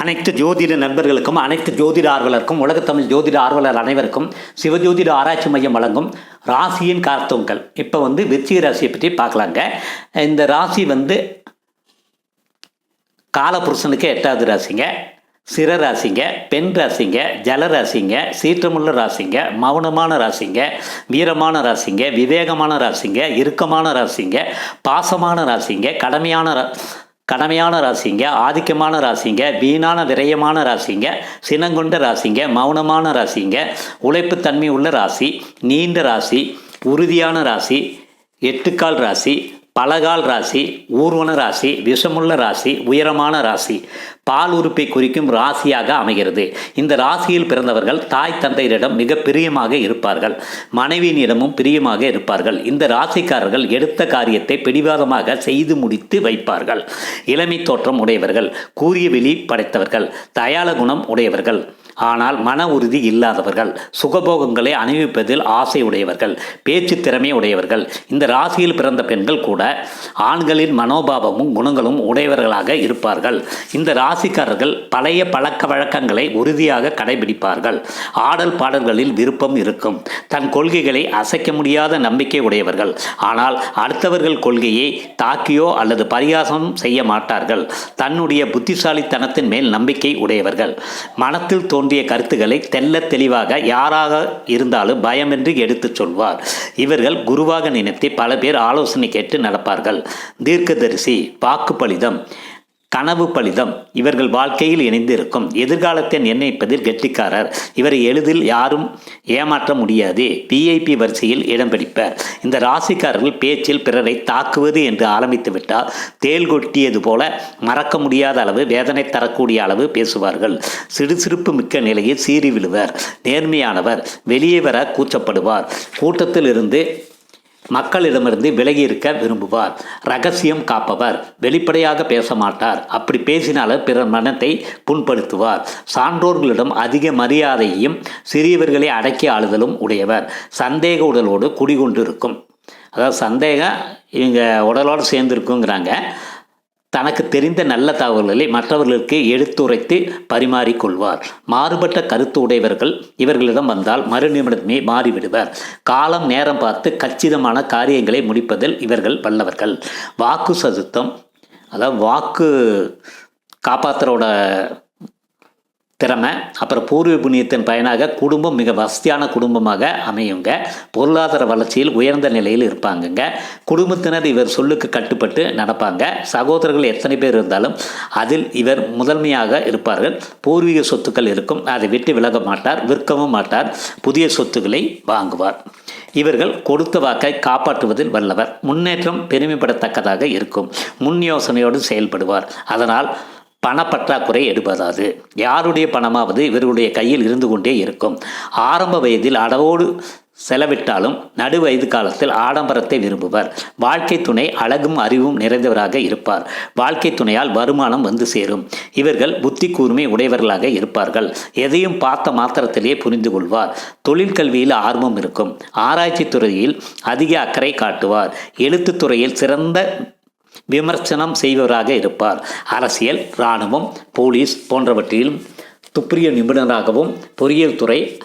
அனைத்து ஜோதிட நண்பர்களுக்கும் அனைத்து ஜோதிட ஆர்வலருக்கும் உலகத்தமிழ் ஜோதிட ஆர்வலர் அனைவருக்கும் சிவஜோதிட ஆராய்ச்சி மையம் வழங்கும் ராசியின் கார்த்தோங்கள் இப்போ வந்து விருச்சிக ராசியை பற்றி பார்க்கலாங்க. இந்த ராசி வந்து காலபுருஷனுக்கு எட்டாவது ராசிங்க. சிற ராசிங்க பெண் ராசிங்க ஜல ராசிங்க சீற்றமுள்ள ராசிங்க மௌனமான ராசிங்க வீரமான ராசிங்க விவேகமான ராசிங்க இறுக்கமான ராசிங்க பாசமான ராசிங்க கடமையான ரா கடமையான ராசிங்க ஆதிக்கமான ராசிங்க வீணான விரயமான ராசிங்க சினங்கொண்ட ராசிங்க மௌனமான ராசிங்க உழைப்புத்தன்மை உள்ள ராசி நீண்ட ராசி உறுதியான ராசி எட்டுக்கால் ராசி பலகால் ராசி ஊர்வன ராசி விஷமுள்ள ராசி உயரமான ராசி. பால் உறுப்பை குறிக்கும் ராசியாக அமைகிறது. இந்த ராசியில் பிறந்தவர்கள் தாய் தந்தையரிடம் மிக பிரியமாக இருப்பார்கள். மனைவியினிடமும் பிரியமாக இருப்பார்கள். இந்த ராசிக்காரர்கள் எடுத்த காரியத்தை பிடிவாதமாக செய்து முடித்து வைப்பார்கள். இளமை தோற்றம் உடையவர்கள் கூறிய வெளி படைத்தவர்கள் தயால குணம் உடையவர்கள் ஆனால் மன உறுதி இல்லாதவர்கள் சுகபோகங்களை அனுபவிப்பதில் ஆசை உடையவர்கள் பேச்சு திறமை உடையவர்கள் இந்த ராசியில் பிறந்த பெண்கள் கூட ஆண்களின் மனோபாவமும் குணங்களும் உடையவர்களாக இருப்பார்கள். இந்த ராசிக்காரர்கள் பழைய பழக்க வழக்கங்களை உறுதியாக கடைபிடிப்பார்கள். ஆடல் பாடல்களில் விருப்பம் இருக்கும். தன் கொள்கைகளை அசைக்க முடியாத நம்பிக்கை உடையவர்கள். ஆனால் அடுத்தவர்கள் கொள்கையை தாக்கியோ அல்லது பரிகாசம் செய்ய மாட்டார்கள். தன்னுடைய புத்திசாலித்தனத்தின் மேல் நம்பிக்கை உடையவர்கள். மனத்தில் தோன்றிய கருத்துக்களை தெல்ல தெளிவாக யாராக இருந்தாலும் பயமின்றி எடுத்துச் சொல்வார். இவர்கள் குருவாக நினைத்து பல பேர் ஆலோசனை கேட்டு நடப்பார்கள். தீர்க்கதரிசி வாக்கு பலிதம் கனவு பலிதம். இவர்கள் வாழ்க்கையில் இணைந்திருக்கும். எதிர்காலத்தை நிர்ணயிப்பதில் கெட்டிக்காரர் இவரை எளிதில் யாரும் ஏமாற்ற முடியாது. விஐபி வரிசையில் இடம்பிடிப்பர் இந்த ராசிக்காரர்கள் பேச்சில் பிறரை தாக்குவது என்று ஆரம்பித்து விட்டால் தேல் கொட்டியது போல மறக்க முடியாத அளவு வேதனை தரக்கூடிய அளவு பேசுவார்கள். சிடுசிறுப்பு மிக்க நிலையில் சீறி விழுவர். நேர்மையானவர். வெளியே வர கூச்சப்படுவார். கூட்டத்தில் இருந்து மக்களிடமிருந்து விலகி இருக்க விரும்புவார். ரகசியம் காப்பவர். வெளிப்படையாக பேச மாட்டார் அப்படி பேசினாலும் பிறர் மனத்தை புண்படுத்துவார். சான்றோர்களிடம் அதிக மரியாதையும் சிறியவர்களை அடக்கி ஆளுதலும் உடையவர். சந்தேக உடலோடு குடிகொண்டிருக்கும். அதாவது சந்தேகம் இவங்க உடலோடு சேர்ந்துருக்குங்கிறாங்க. தனக்கு தெரிந்த நல்ல தகவல்களை மற்றவர்களுக்கு எடுத்துரைத்து பரிமாறிக்கொள்வார். மாறுபட்ட கருத்து உடையவர்கள் இவர்களிடம் வந்தால் மறுநிமிடமே மாறிவிடுவர். காலம் நேரம் பார்த்து கச்சிதமான காரியங்களை முடிப்பதில் இவர்கள் வல்லவர்கள். வாக்கு சதுத்தம் அதாவது வாக்கு காப்பாற்றுறோட திறமை அப்புறம் பூர்வ புண்ணியத்தின் பயனாக குடும்பம் மிக வசதியான குடும்பமாக அமையுங்க. பொருளாதார வளர்ச்சியில் உயர்ந்த நிலையில் இருப்பாங்கங்க. குடும்பத்தினர் இவர் சொல்லுக்கு கட்டுப்பட்டு நடப்பாங்க. சகோதரர்கள் எத்தனை பேர் இருந்தாலும் அதில் இவர் முதன்மையாக இருப்பார்கள். பூர்வீக சொத்துக்கள் இருக்கும். அதை விட்டு விலக மாட்டார் விற்கவும் மாட்டார் புதிய சொத்துக்களை வாங்குவார். இவர்கள் கொடுத்த வாக்கை காப்பாற்றுவதில் வல்லவர். முன்னேற்றம் பெருமைப்படத்தக்கதாக இருக்கும். முன் யோசனையோடு செயல்படுவார். அதனால் பணப்பற்றாக்குறை எடுப்பதாது யாருடைய பணமாவது இவர்களுடைய கையில் இருந்து கொண்டே இருக்கும். ஆரம்ப வயதில் அளவோடு செலவிட்டாலும் நடு வயது காலத்தில் ஆடம்பரத்தை விரும்புவர். வாழ்க்கை துணை அழகும் அறிவும் நிறைந்தவராக இருப்பார். வாழ்க்கை துணையால் வருமானம் வந்து சேரும். இவர்கள் புத்தி கூர்மை உடையவர்களாக இருப்பார்கள். எதையும் பார்த்த மாத்திரத்திலேயே புரிந்து கொள்வார். தொழில் கல்வியில் ஆர்வம் இருக்கும். ஆராய்ச்சி துறையில் அதிக அக்கறை காட்டுவார். எழுத்து துறையில் சிறந்த விமர்சனம் செய்பவராக இருப்பார். அரசியல் இராணுவம் போலீஸ் போன்றவற்றிலும் துப்பிரிய நிபுணராகவும் பொறியியல் துறை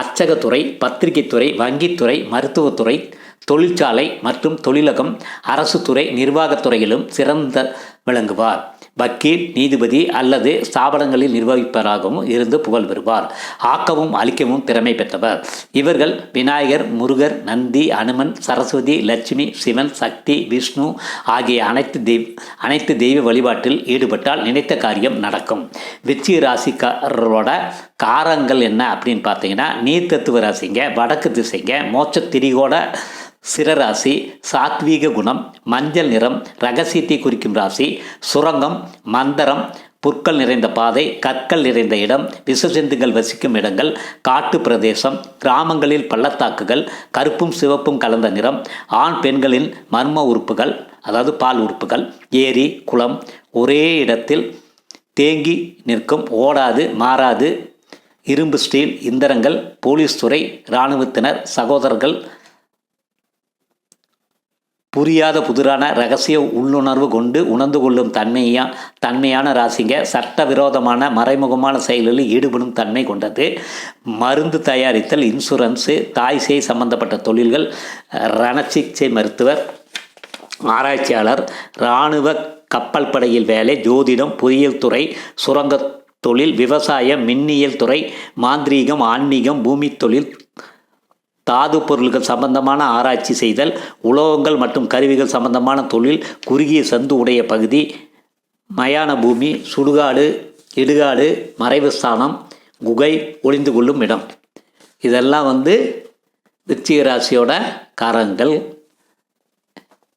அச்சகத்துறை பத்திரிகைத்துறை வங்கித்துறை மருத்துவத்துறை தொழிற்சாலை மற்றும் தொழிலகம் அரசு துறை நிர்வாகத்துறையிலும் சிறந்த விளங்குவார். வக்கீல் நீதிபதி அல்லது ஸ்தாபனங்களில் நிர்வகிப்பவராகவும் இருந்து புகழ் பெறுவார். ஆக்கவும் அழிக்கவும் திறமை பெற்றவர். இவர்கள் விநாயகர் முருகர் நந்தி அனுமன் சரஸ்வதி லட்சுமி சிவன் சக்தி விஷ்ணு ஆகிய அனைத்து தெய்வ அனைத்து தெய்வ வழிபாட்டில் ஈடுபட்டால் நினைத்த காரியம் நடக்கும். வெற்றி ராசிக்காரரோட காரங்கள் என்ன அப்படின்னு பார்த்தீங்கன்னா நீர் தத்துவ ராசிங்க வடக்கு திசைங்க மோட்ச திரிகோட சிரராசி சாத்வீக குணம் மஞ்சள் நிறம் ரகசியத்தை குறிக்கும் ராசி சுரங்கம் மந்தரம் புற்கள் நிறைந்த பாதை கற்கள் நிறைந்த இடம் விசஜந்துகள் வசிக்கும் இடங்கள் காட்டு பிரதேசம் கிராமங்களில் பள்ளத்தாக்குகள் கருப்பும் சிவப்பும் கலந்த நிறம் ஆண் பெண்களின் மர்ம உறுப்புகள் அதாவது பால் உறுப்புகள் ஏரி குளம் ஒரே இடத்தில் தேங்கி நிற்கும் ஓடாது மாறாது இரும்பு ஸ்டீல் இந்தரங்கள் போலீஸ் துறை இராணுவத்தினர் சகோதரர்கள் புரியாத புதிரான ரகசிய உள்ளுணர்வு கொண்டு உணர்ந்து கொள்ளும் தன்மையா தன்மையான ராசிங்க சட்டவிரோதமான மறைமுகமான செயல்களில் ஈடுபடும் தன்மை கொண்டது. மருந்து தயாரித்தல் இன்சூரன்ஸு தாய் சம்பந்தப்பட்ட தொழில்கள் ரணசிகிச்சை மருத்துவர் ஆராய்ச்சியாளர் இராணுவ கப்பல் படையில் வேலை ஜோதிடம் பொறியியல் துறை சுரங்கத் தொழில் விவசாயம் மின்னியல் துறை மாந்திரீகம் ஆன்மீகம் பூமி தொழில் தாது பொருள்கள் சம்பந்தமான ஆராய்ச்சி செய்தல் உலோகங்கள் மற்றும் கருவிகள் சம்பந்தமான தொழில் குறுகிய சந்து உடைய பகுதி மயான பூமி சுடுகாடு இடுகாடு மறைவு ஸ்தானம் குகை ஒளிந்து கொள்ளும் இடம். இதெல்லாம் வந்து விருச்சிக ராசியோட காரகங்கள்.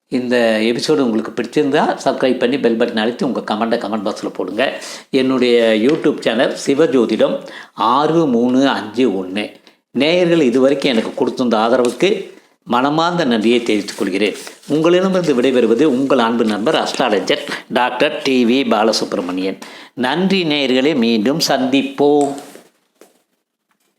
இந்த எபிசோடு உங்களுக்கு பிடிச்சிருந்தா சப்ஸ்கிரைப் பண்ணி பெல் பட்டன் அழுத்தி உங்கள் கமெண்ட்டை கமெண்ட் பாக்ஸில் போடுங்க. என்னுடைய யூடியூப் சேனல் சிவஜோதிடம் ஆறு மூணு அஞ்சு ஒன்று நேயர்கள் இதுவரைக்கும் எனக்கு கொடுத்திருந்த ஆதரவுக்கு மனமார்ந்த நன்றியை தெரிவித்துக் கொள்கிறேன். உங்களிடமிருந்து விடைபெறுவது உங்கள் அன்பு நண்பர் அஸ்ட்ராலஜர் டாக்டர் டிவி பாலசுப்ரமணியன். நன்றி நேயர்களை மீண்டும் சந்திப்போம்.